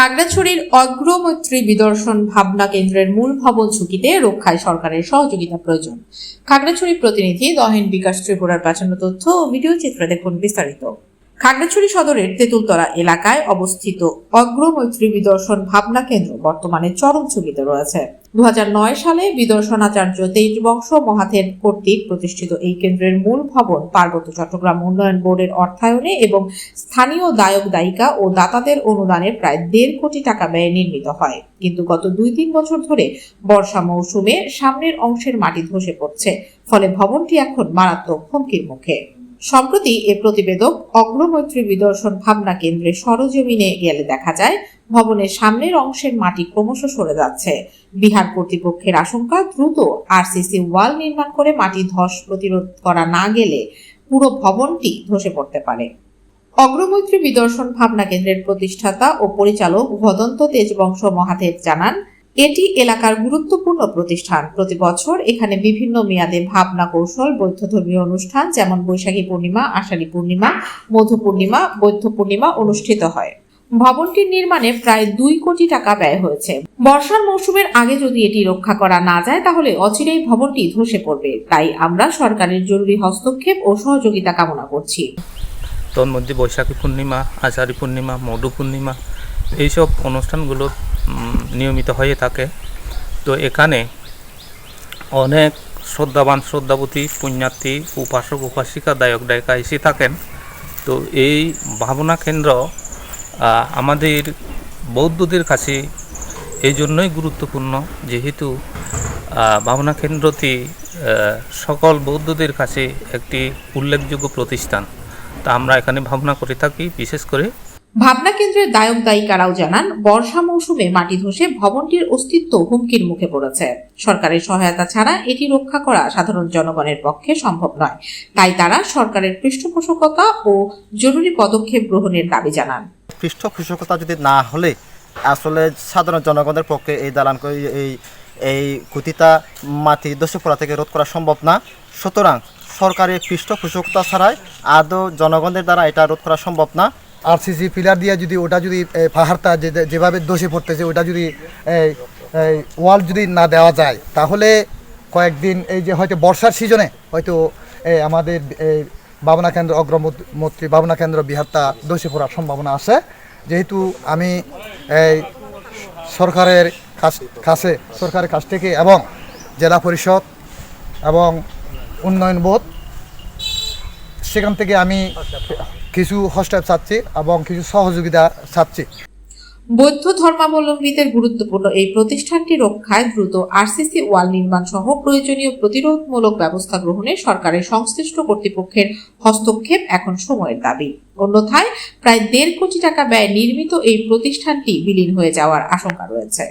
খাগড়াছড়ির অগ্রমৈত্রী বিদর্শন ভাবনা কেন্দ্রের মূল ভবন ঝুঁকিতে রক্ষায় সরকারের সহযোগিতা প্রয়োজন। খাগড়াছড়ি প্রতিনিধি দহেন বিকাশ ত্রিপুরার প্রাচীন তথ্য ও ভিডিও চিত্র দেখুন বিস্তারিত। খাগড়াছড়ি সদরের তেঁতুলতলা এলাকায় অবস্থিত অগ্রমৈত্রী বিদর্শন ভাবনা কেন্দ্র বর্তমানে চরম ঝুঁকিতে রয়েছে। দুহাজার নয় সালে বিদর্শনাচার্য বংশ মহাথের কর্তৃক প্রতিষ্ঠিত এই কেন্দ্রের মূল ভবন পার্বত্য চট্টগ্রাম উন্নয়ন বোর্ডের অর্থায়নে এবং স্থানীয় দায়ক দায়িকা ও দাতাদের অনুদানে প্রায় দেড় কোটি টাকা ব্যয়ে নির্মিত হয়। কিন্তু গত দুই তিন বছর ধরে বর্ষা মৌসুমে সামনের অংশের মাটি ধসে পড়ছে, ফলে ভবনটি এখন মারাত্মক হুমকির মুখে। সম্প্রতি এ প্রতিবেদক অগ্রমৈত্রী বিদর্শন ভাবনা কেন্দ্রে সরজমিনে গেলে দেখা যায়, ভবনের সামনের অংশের মাটি ক্রমশ সরে যাচ্ছে। বিহার কর্তৃপক্ষের আশঙ্কা, দ্রুত আরসিসি ওয়াল নির্মাণ করে মাটি ধস প্রতিরোধ করা না গেলে পুরো ভবনটি ধসে পড়তে পারে। অগ্রমৈত্রী বিদর্শন ভাবনা কেন্দ্রের প্রতিষ্ঠাতা ও পরিচালক ভদন্ত তেজবংশ মহাদেব জানান এটি এলাকার গুরুত্বপূর্ণ প্রতিষ্ঠান। প্রতি বছর এখানে বিভিন্ন মেয়াদে ভাবনা কৌশল বৌদ্ধ ধর্মীয় অনুষ্ঠান যেমন বৈশাখী পূর্ণিমা, আষাঢ়ী পূর্ণিমা মধু পূর্ণিমা বৌদ্ধ পূর্ণিমা অনুষ্ঠিত হয়। ভবনটির নির্মাণে প্রায় দুই কোটি টাকা ব্যয় হয়েছে। বর্ষার মৌসুমের আগে যদি এটি রক্ষা করা না যায়, তাহলে অচিরেই ভবনটি ধসে পড়বে। তাই আমরা সরকারের জরুরি হস্তক্ষেপ ও সহযোগিতা কামনা করছি। তোর মধ্যে বৈশাখী পূর্ণিমা, আষাঢ়ী পূর্ণিমা, মধু পূর্ণিমা, এইসব অনুষ্ঠানগুলো নিয়মিত হয়ে থাকে। তো এখানে অনেক শ্রদ্ধাবান শ্রদ্ধাবতী, পুণ্যার্থী, উপাসক, উপাসিকা, দায়ক, দায়িকা এসে থাকেন। তো এই ভাবনা কেন্দ্র আমাদের বৌদ্ধদের কাছে এই জন্যই গুরুত্বপূর্ণ। যেহেতু ভাবনা কেন্দ্রটি সকল বৌদ্ধদের কাছে একটি উল্লেখযোগ্য প্রতিষ্ঠান। তা আমরা এখানে ভাবনা করে থাকি, বিশেষ করে ভাবনা কেন্দ্রের দায়ক দায়িকারাও জানান, বর্ষা মৌসুমে মাটি ধসে ভবনটির অস্তিত্ব হুমকির মুখে পড়েছে। সরকারের সহায়তা ছাড়া এটি রক্ষা করা সাধারণ জনগণের পক্ষে সম্ভব নয়। তাই তারা সরকারের পৃষ্ঠপোষকতা ও জরুরি পদক্ষেপ গ্রহণের দাবি জানান। পৃষ্ঠপোষকতা যদি না হলে আসলে সাধারণ জনগণের পক্ষে এই দালান এই এই ক্ষতিটা মাটি দস্যু পড়া থেকে রোধ করা সম্ভব না। সুতরাং সরকারের পৃষ্ঠপোষকতা ছাড়াই আদৌ জনগণের দ্বারা এটা রোধ করা সম্ভব না। আরসিসি পিলার দিয়ে যদি ওটা যদি পাহাড়টা যেভাবে দোষে পড়তেছে, ওটা যদি ওয়াল যদি না দেওয়া যায়, তাহলে কয়েকদিন এই যে হয়তো বর্ষার সিজনে হয়তো আমাদের ভাবনা কেন্দ্র অগ্রমন্ত্রী ভাবনা কেন্দ্র বিহারটা দোষে পড়ার সম্ভাবনা আছে। যেহেতু আমি এই সরকারের কাছ, কাছে, সরকারের কাছ থেকে এবং জেলা পরিষদ এবং উন্নয়ন বোর্ড, সেখান থেকে আমি কিছু হস্টেপ চাচ্ছি এবং কিছু সহযোগিতা চাচ্ছি বৌদ্ধ ধর্মাবলম্বীদের গুরুত্বপূর্ণ এই প্রতিষ্ঠানটি রক্ষায় দ্রুত আরসিসি ওয়াল নির্মাণ সহ প্রয়োজনীয় প্রতিরোধমূলক ব্যবস্থা গ্রহণে সরকারের সংশ্লিষ্ট কর্তৃপক্ষের হস্তক্ষেপ এখন সময়ের দাবি। অন্যথায় প্রায় দেড় কোটি টাকা ব্যয়ে নির্মিত এই প্রতিষ্ঠানটি বিলীন হয়ে যাওয়ার আশঙ্কা রয়েছে।